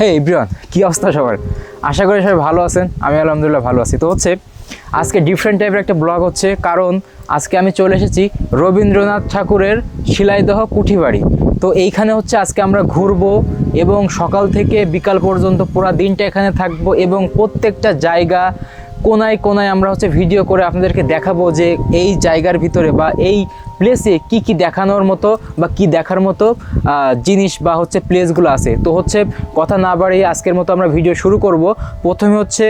হে ইব্রিয়ান কী অবস্থা সবার? আশা করি সবাই ভালো আছেন, আমি আলহামদুলিল্লাহ ভালো আছি। তো হচ্ছে, আজকে ডিফারেন্ট টাইপের একটা ব্লগ হচ্ছে, কারণ আজকে আমি চলে এসেছি রবীন্দ্রনাথ ঠাকুরের শিলাইদহ কুঠিবাড়ি। তো এইখানে হচ্ছে আজকে আমরা ঘুরবো এবং সকাল থেকে বিকাল পর্যন্ত পুরা দিনটা এখানে থাকব এবং প্রত্যেকটা জায়গা কোনায় কোনায় আমরা হচ্ছে ভিডিও করে আপনাদেরকে দেখাবো যে এই জায়গার ভিতরে বা এই প্লেসে কি কি দেখানোর মতো বা কি দেখার মতো জিনিস বা হচ্ছে প্লেসগুলো আছে। তো হচ্ছে কথা না বাড়িয়ে আজকের মতো আমরা ভিডিও শুরু করব। প্রথমে হচ্ছে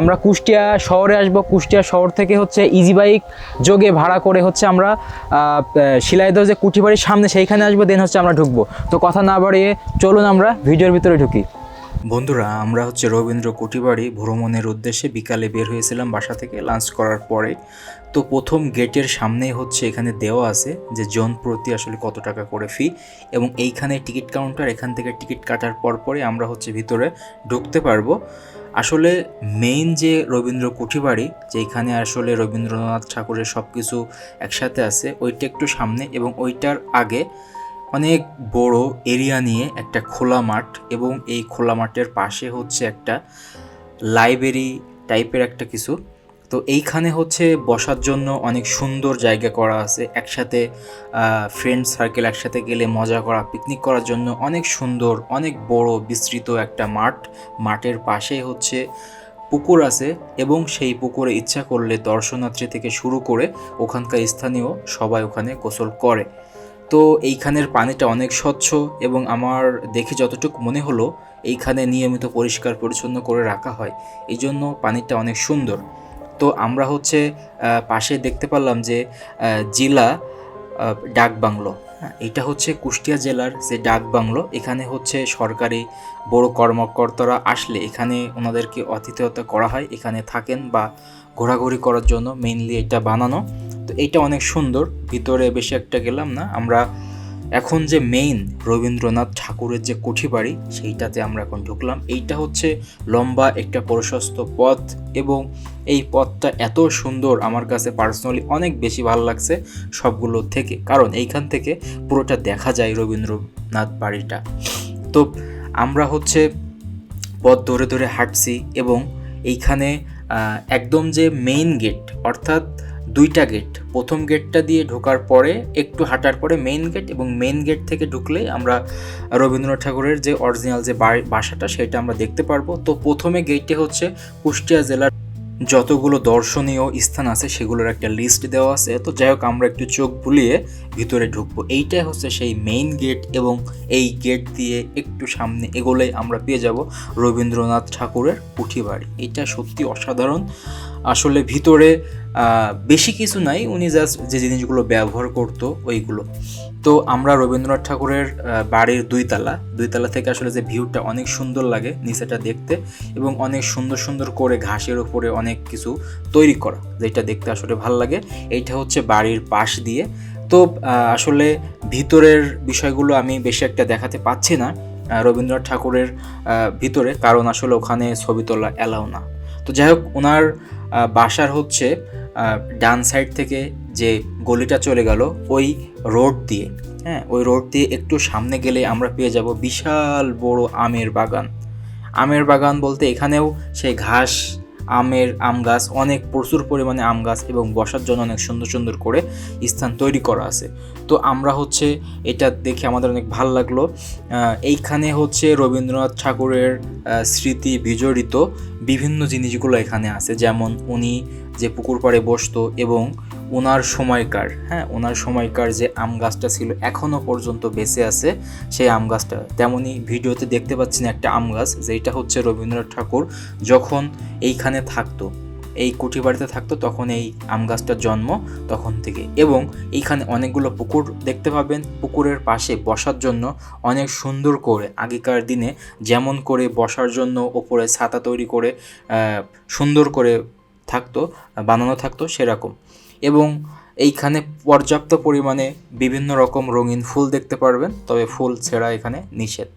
আমরা কুষ্টিয়া শহরে আসব। কুষ্টিয়া শহর থেকে হচ্ছে ইজি বাইক যোগে ভাড়া করে হচ্ছে আমরা শিলাইদহ যে কুঠিবাড়ির সামনে সেইখানে আসব দেন হচ্ছে আমরা ঢুকবো। তো কথা না বাড়িয়ে চলুন আমরা ভিডিওর ভিতরে ঢুকি। বন্ধুরা, আমরা হচ্ছে রবীন্দ্র কুটিবাড়ি ভ্রমণের উদ্দেশ্যে বিকালে বের হয়েছিলাম বাসা থেকে লাঞ্চ করার পরে। তো প্রথম গেটের সামনেই হচ্ছে এখানে দেওয়া আছে যে জন প্রতি আসলে কত টাকা করে ফি এবং এইখানে টিকিট কাউন্টার, এখান থেকে টিকিট কাটার পর পরে আমরা হচ্ছে ভিতরে ঢুকতে পারব। আসলে মেইন যে রবীন্দ্র কুঠিবাড়ি যেখানে আসলে রবীন্দ্রনাথ ঠাকুরের সব কিছু একসাথে আছে, ওইটা একটু সামনে এবং ওইটার আগে অনেক বড় এরিয়া নিয়ে একটা খোলা মাঠ এবং এই খোলা মাঠের পাশে হচ্ছে একটা লাইব্রেরি টাইপের একটা কিছু। তো এইখানে হচ্ছে বসার জন্য অনেক সুন্দর জায়গা করা আছে। একসাথে ফ্রেন্ড সার্কেল একসাথে গেলে মজা করা পিকনিক করার জন্য অনেক সুন্দর, অনেক বড় বিস্তৃত একটা মাঠ। মাঠের পাশেই হচ্ছে পুকুর আছে এবং সেই পুকুরে ইচ্ছা করলে দর্শনার্থী থেকে শুরু করে ওখানকার স্থানীয় সবাই ওখানে গোসল করে। তো এইখানের পানিটা অনেক স্বচ্ছ এবং আমার দেখে যতটুকু মনে হলো এইখানে নিয়মিত পরিষ্কার পরিচ্ছন্ন করে রাখা হয়। এই জন্য পানিটা অনেক সুন্দর। তো আমরা হচ্ছে পাশে দেখতে পারলাম যে জেলা ডাক বাংলো। হ্যাঁ, এটা হচ্ছে কুষ্টিয়া জেলার যে ডাক বাংলো এখানে হচ্ছে সরকারি বড় কর্মকর্তারা আসলে এখানে ওনাদেরকে অতিথিয়তা করা হয়। এখানে থাকেন বা ঘোরাঘুরি করার জন্য মেইনলি এটা বানানো। এইটা অনেক সুন্দর, ভিতরে বেশি একটা গেলাম না। আমরা এখন যে মেইন রবীন্দ্রনাথ ঠাকুরের যে কুঠিবাড়ি সেইটাতে আমরা এখন ঢুকলাম। এইটা হচ্ছে লম্বা একটা প্রশস্ত পথ এবং এই পথটা এত সুন্দর আমার কাছে পার্সোনালি অনেক বেশি ভালো লাগছে সবগুলো থেকে। কারণ এইখান থেকে পুরোটা দেখা যায় রবীন্দ্রনাথ বাড়িটা। তো আমরা হচ্ছে পথ ধরে ধরে হাঁটছি এবং এইখানে একদম যে মেইন গেট অর্থাৎ দুইটা গেট প্রথম গেটটা দিয়ে ঢোকার পরে, একটু হাঁটার পরে মেইন গেট এবং মেইন গেট থেকে ঢুকলেই আমরা রবীন্দ্রনাথ ঠাকুরের যে অরিজিনাল যে বাসাটা, সেটা আমরা দেখতে পারব। তো প্রথমে গেটে হচ্ছে কুষ্টিয়া জেলার যতগুলো দর্শনীয় স্থান আছে, সেগুলোর একটা লিস্ট দেওয়া আছে। তো যাই হোক, আমরা একটু চোখ বুলিয়ে ভিতরে ঢুকবো। এইটাই হচ্ছে সেই মেইন গেট এবং এই গেট দিয়ে একটু সামনে এগোলেই আমরা পেয়ে যাব রবীন্দ্রনাথ ঠাকুরের পুঁঠি বাড়ি এটা সত্যি অসাধারণ। আসলে ভিতরে বেশি কিছু নাই, উনি জাস্ট যে জিনিসগুলো ব্যবহার করতো, ওইগুলো। তো আমরা রবীন্দ্রনাথ ঠাকুরের বাড়ির দুই তালা দুই তালা থেকে আসলে যে ভিউটা অনেক সুন্দর লাগে নিচেটা দেখতে এবং অনেক সুন্দর সুন্দর করে ঘাসের উপরে অনেক কিছু তৈরি করা, যেটা দেখতে আসলে ভালো লাগে। এইটা হচ্ছে বাড়ির পাশ দিয়ে। তো আসলে ভিতরের বিষয়গুলো আমি বেশি একটা দেখাতে পাচ্ছি না রবীন্দ্রনাথ ঠাকুরের ভিতরে, কারণ আসলে ওখানে ছবি তোলা অ্যালাউ না। তো যাই হোক, ওনার বাসার হচ্ছে ডান সাইড থেকে যে গলিটা চলে গেল, ওই রোড দিয়ে। হ্যাঁ ওই রোড দিয়ে একটু সামনে গেলে আমরা পেয়ে যাব বিশাল বড় আমের বাগান। আমের বাগান বলতে এখানেও সেই ঘাস আমের আম গাছ, অনেক প্রচুর পরিমাণে আম গাছ এবং বসার জন্য অনেক সুন্দর সুন্দর করে স্থান তৈরি করা আছে। তো আমরা হচ্ছে এটা দেখে আমাদের অনেক ভালো লাগল। এইখানে হচ্ছে রবীন্দ্রনাথ ঠাকুরের স্মৃতি বিজড়িত বিভিন্ন জিনিসগুলো এখানে আছে। যেমন উনি যে পুকুর পাড়ে বসতো এবং ওনার সময়কার হ্যাঁ ওনার সময়কার যে আম গাছটা ছিল এখনও পর্যন্ত বেঁচে আছে, সেই আম গাছটা। তেমনই ভিডিওতে দেখতে পাচ্ছেন একটা আম গাছ যেটা হচ্ছে রবীন্দ্রনাথ ঠাকুর যখন এইখানে থাকতো, এই কুঠি বাড়িতে থাকতো, তখন এই আম গাছটার জন্ম তখন থেকে। এবং এইখানে অনেকগুলো পুকুর দেখতে পাবেন, পুকুরের পাশে বসার জন্য অনেক সুন্দর করে আগেকার দিনে যেমন করে বসার জন্য ওপরে ছাতা তৈরি করে সুন্দর করে থাকতো, বানানো থাকতো, সেরকম। এবং এইখানে পর্যাপ্ত পরিমাণে বিভিন্ন রকম রঙিন ফুল দেখতে পারবেন, তবে ফুল ছেঁড়া এখানে নিষেধ।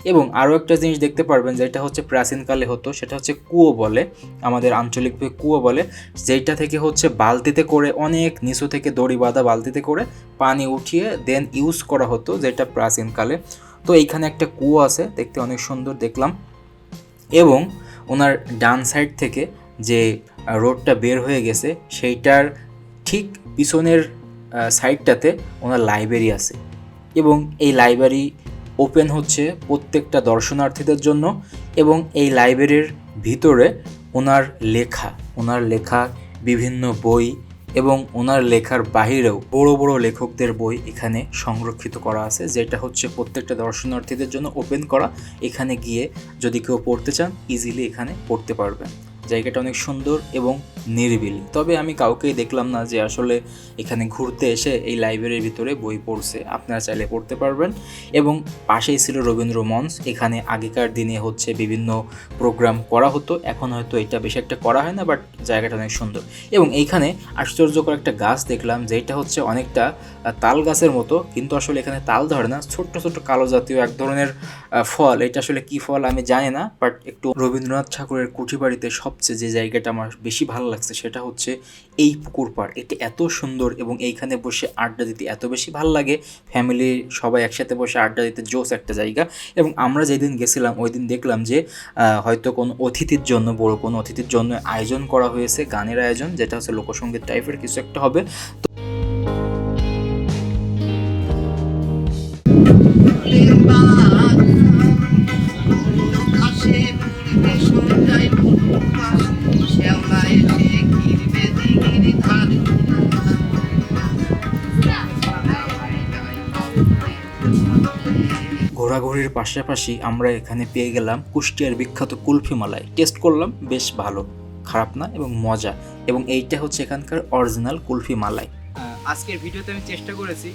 এবং আরও একটা জিনিস দেখতে পারবেন, যেটা হচ্ছে প্রাচীনকালে হতো, সেটা হচ্ছে কুয়ো বলে, আমাদের আঞ্চলিকভাবে কুয়ো বলে যেটা থেকে হচ্ছে বালতিতে করে অনেক নিচু থেকে দড়ি বাঁধা বালতিতে করে পানি উঠিয়ে দেন ইউজ করা হতো, যেটা প্রাচীনকালে তো এইখানে একটা কুয়ো আছে, দেখতে অনেক সুন্দর, দেখলাম। এবং ওনার ডান সাইড থেকে যে রোডটা বের হয়ে গেছে, সেইটার ঠিক পিছনের সাইডটাতে ওনার লাইব্রেরি আছে এবং এই লাইব্রেরি ওপেন হচ্ছে প্রত্যেকটা দর্শনার্থীদের জন্য এবং এই লাইব্রেরির ভিতরে ওনার লেখা ওনার লেখা বিভিন্ন বই এবং ওনার লেখার বাহিরেও বড় বড় লেখকদের বই এখানে সংরক্ষিত করা আছে, যেটা হচ্ছে প্রত্যেকটা দর্শনার্থীদের জন্য ওপেন করা। এখানে গিয়ে যদি কেউ পড়তে চান ইজিলি এখানে পড়তে পারবেন। জায়গাটা অনেক সুন্দর এবং নিরিবিলি। তবে আমি কাউকেই দেখলাম না যে আসলে এখানে ঘুরতে এসে এই লাইব্রেরির ভিতরে বই পড়ছে। আপনারা চাইলে পড়তে পারবেন। এবং পাশেই ছিল রবীন্দ্র মঞ্চ। এখানে আগেকার দিনে হচ্ছে বিভিন্ন প্রোগ্রাম করা হতো। এখন হয়তো এটা বেশি একটা করা হয় না, বাট জায়গাটা অনেক সুন্দর। এবং এইখানে আশ্চর্যকর একটা গাছ দেখলাম, যেটা হচ্ছে অনেকটা তাল গাছের মতো। কিন্তু আসলে এখানে তাল ধরে না। ছোট্ট ছোট্ট কালো জাতীয় এক ধরনের ফল। এটা আসলে কি ফল আমি জানি না, বাট একটু রবীন্দ্রনাথ ঠাকুরের কুঠি বাড়িতে সবচেয়ে যে জায়গাটা আমার বেশি ভালো লাগছে সেটা হচ্ছে এই পুকুর পাড়। এটি এত সুন্দর এবং এইখানে বসে আড্ডা দিতে এত বেশি ভালো লাগে। ফ্যামিলি সবাই একসাথে বসে আড্ডা দিতে জোস একটা জায়গা। এবং আমরা যেদিন গেছিলাম ওই দিন দেখলাম যে হয়তো কোনো অতিথির জন্য, বড় কোনো অতিথির জন্য আয়োজন করা হয়েছে, গানের আয়োজন, যেটা হচ্ছে লোকসঙ্গীত টাইপের কিছু একটা হবে। ঘোরাঘুরির পাশাপাশি আমরা এখানে পেয়ে গেলাম কুষ্টিয়ার বিখ্যাত কুলফি মালাই। টেস্ট করলাম, বেশ ভালো। খারাপ না এবং মজা। এবং এইটা হচ্ছে এখানকার অরিজিনাল কুলফি মালাই। আজকের ভিডিওতে আমি চেষ্টা করেছি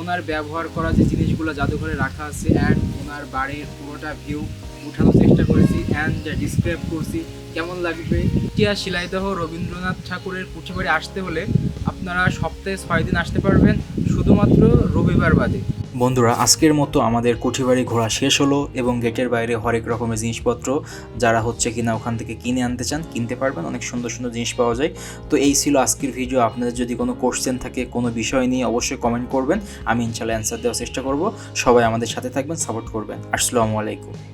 ওনার ব্যবহার করা যে জিনিসগুলো জাদুঘরে রাখা আছে অ্যান্ড ওনার বাড়ির পুরোটা ভিউ উঠানোর চেষ্টা করেছি অ্যান্ড যা ডিসক্রাইব করছি, কেমন লাগবে? ইতিহাস শিলাইদহ রবীন্দ্রনাথ ঠাকুরের পুঁথিবাড়ি আসতে হলে আপনারা সপ্তাহে ছয় দিন আসতে পারবেন, শুধুমাত্র রবিবার বাদে। বন্ধুরা, আজকের মতো আমাদের কুঠিবাড়ি ঘোরা শেষ হলো এবং গেটের বাইরে হরেক রকমের জিনিসপত্র যারা হচ্ছে কিনা ওখান থেকে কিনে আনতে চান, কিনতে পারবেন। অনেক সুন্দর সুন্দর জিনিস পাওয়া যায়। তো এই ছিল আজকের ভিডিও। আপনাদের যদি কোনো কোশ্চেন থাকে, কোনো বিষয় নিয়ে অবশ্যই কমেন্ট করবেন। আমি ইনশাল্লাহ অ্যান্সার দেওয়ার চেষ্টা করব। সবাই আমাদের সাথে থাকবেন সাপোর্ট করবেন। আসসালামু আলাইকুম।